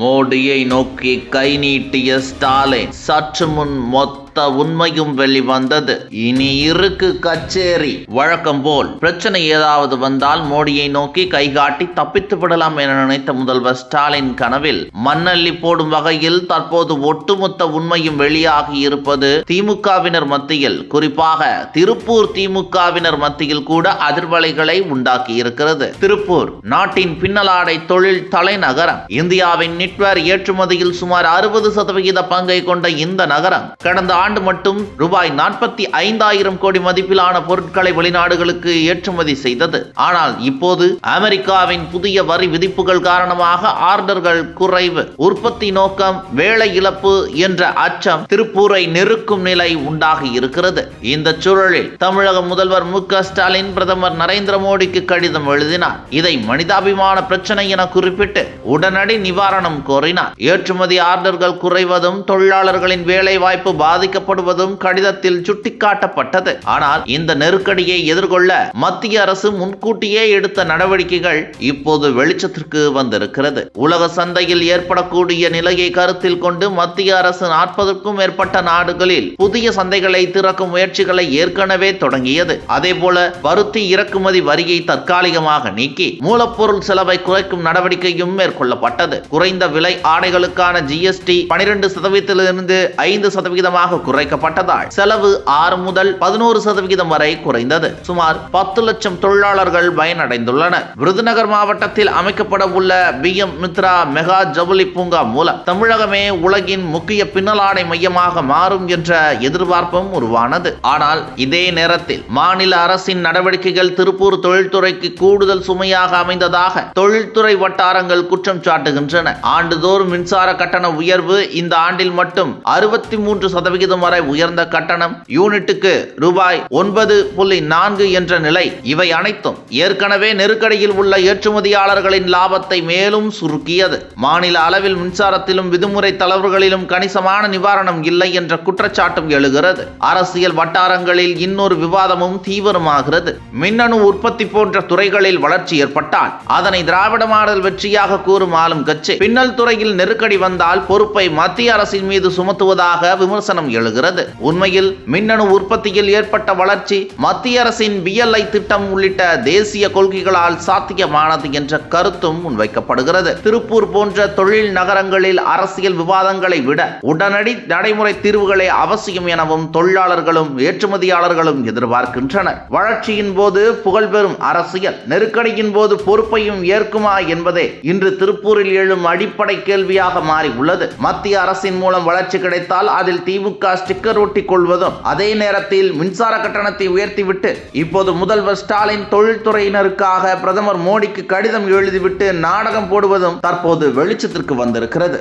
மோடியை நோக்கி கை நீட்டிய ஸ்டாலின் சற்று முன் மொத்த உண்மையும் வெளிவந்தது. இனி இருக்கு கச்சேரி. வழக்கம் போல் பிரச்சனை ஏதாவது வந்தால் மோடியை நோக்கி கைகாட்டி தப்பித்து விடலாம் என நினைத்த முதல்வர் ஸ்டாலின் கனவில் மண்ணள்ளி போடும் வகையில் தற்போது ஒட்டுமொத்த உண்மையும் வெளியாகி இருப்பது திமுகவினர் மத்தியில் குறிப்பாக திருப்பூர் திமுகவினர் மத்தியில் கூட அதிர்வலைகளை உண்டாக்கி இருக்கிறது. திருப்பூர் நாட்டின் பின்னலாடை தொழில் தலைநகரம். இந்தியாவின் நிட்வேர் ஏற்றுமதியில் சுமார் அறுபது சதவிகித பங்கை கொண்ட இந்த நகரம் கடந்த ஆண்டு மட்டும் ரூபாய் நாற்பத்தி ஐந்தாயிரம் கோடி மதிப்பிலான பொருட்களை வெளிநாடுகளுக்கு ஏற்றுமதி செய்தது. ஆனால் இப்போது அமெரிக்காவின் புதிய வரி விதிப்புகள் காரணமாக ஆர்டர்கள் குறைவு உற்பத்தி நோக்கம் வேலை இழப்பு என்ற அச்சம் திருப்பூரை நெருக்கும் நிலை உண்டாகி இருக்கிறது. இந்த சூழலில் தமிழக முதல்வர் மு ஸ்டாலின் பிரதமர் நரேந்திர மோடிக்கு கடிதம் எழுதினார். இதை மனிதாபிமான பிரச்சனை என குறிப்பிட்டு உடனடி நிவாரணம் கோரினார். ஏற்றுமதி ஆர்டர்கள் குறைவதும் தொழிலாளர்களின் வேலை வாய்ப்பு பாதிக்க பாதிக்கப்படுவதும் கடிதத்தில் சுட்டிக்காட்டப்பட்டது. ஆனால் இந்த நெருக்கடியை எதிர்கொள்ள மத்திய அரசு முன்கூட்டியே எடுத்த நடவடிக்கைகள் இப்போது வெளிச்சத்திற்கு வந்திருக்கிறது. உலக சந்தையில் ஏற்படக்கூடிய நிலையை கருத்தில் கொண்டு மத்திய அரசு நாற்பதுக்கும் மேற்பட்ட நாடுகளில் புதிய சந்தைகளை திறக்கும் முயற்சிகளை ஏற்கனவே தொடங்கியது. அதேபோல பருத்தி இறக்குமதி வரியை தற்காலிகமாக நீக்கி மூலப்பொருள் செலவை குறைக்கும் நடவடிக்கையும் மேற்கொள்ளப்பட்டது. குறைந்த விலை ஆடைகளுக்கான ஜிஎஸ்டி பனிரெண்டு சதவீதத்திலிருந்து ஐந்து சதவீதமாக குறைக்கப்பட்டதால் செலவு ஆறு முதல் பதினோரு சதவிகிதம் வரை குறைந்தது. சுமார் பத்து லட்சம் தொழிலாளர்கள் பயனடைந்துள்ளனர். விருதுநகர் மாவட்டத்தில் அமைக்கப்பட உள்ள பி எம் மித்ரா மெகா ஜவுளி பூங்கா மூலம் தமிழகமே உலகின் முக்கிய பின்னலாடை மையமாக மாறும் என்ற எதிர்பார்ப்பும் உருவானது. ஆனால் இதே நேரத்தில் மாநில அரசின் நடவடிக்கைகள் திருப்பூர் தொழில்துறைக்கு கூடுதல் சுமையாக அமைந்ததாக தொழில்துறை வட்டாரங்கள் குற்றம் சாட்டுகின்றன. ஆண்டுதோறும் மின்சார கட்டண உயர்வு இந்த ஆண்டில் மட்டும் அறுபத்தி மூன்று சதவிகிதம் வரை உயர்ந்த கட்டணம் யூனிட்டுக்கு ரூபாய் ஒன்பது புள்ளி நான்கு என்ற நிலை. இவை அனைத்தும் ஏற்கனவே நெருக்கடியில் உள்ள ஏற்றுமதியாளர்களின் லாபத்தை மேலும் சுருக்கியது. மாநில அளவில் மின்சாரத்திலும் விதிமுறை தளர்வுகளிலும் கணிசமான நிவாரணம் இல்லை என்ற குற்றச்சாட்டும் எழுகிறது. அரசியல் வட்டாரங்களில் இன்னொரு விவாதமும் தீவிரமாகிறது. மின்னணு உற்பத்தி போன்ற துறைகளில் வளர்ச்சி ஏற்பட்டால் அதனை திராவிட மாடல் வெற்றியாக கூறும் ஆளும் கட்சி பின்னல் துறையில் நெருக்கடி வந்தால் பொறுப்பை மத்திய அரசின் மீது சுமத்துவதாக விமர்சனம் எழுகிறது. உண்மையில் மின்னணு உற்பத்தியில் ஏற்பட்ட வளர்ச்சி மத்திய அரசின் பிஎல்ஐ திட்டம் உள்ளிட்ட தேசிய கொள்கைகளால் சாத்தியமானது என்ற கருத்தும் முன்வைக்கப்படுகிறது. திருப்பூர் போன்ற தொழில் நகரங்களில் அரசியல் விவாதங்களை விட உடனடி நடைமுறை தீர்வுகளே அவசியம் எனவும் தொழிலாளர்களும் ஏற்றுமதியாளர்களும் எதிர்பார்க்கின்றனர். வளர்ச்சியின் போது புகழ்பெறும் அரசியல் நெருக்கடியின் போது பொறுப்பையும் ஏற்குமா என்பதே இன்று திருப்பூரில் எழும் அடிப்படை கேள்வியாக மாறி உள்ளது மத்திய அரசின் மூலம் வளர்ச்சி கிடைத்தால் அதில் திமுக ஸ்டிக்கர் ஒட்டி கொள்வதும் அதே நேரத்தில் மின்சார கட்டணத்தை உயர்த்திவிட்டு இப்போது முதல்வர் ஸ்டாலின் தொழில்துறையினருக்காக பிரதமர் மோடிக்கு கடிதம் எழுதிவிட்டு நாடகம் போடுவதும் தற்போது வெளிச்சத்திற்கு வந்திருக்கிறது.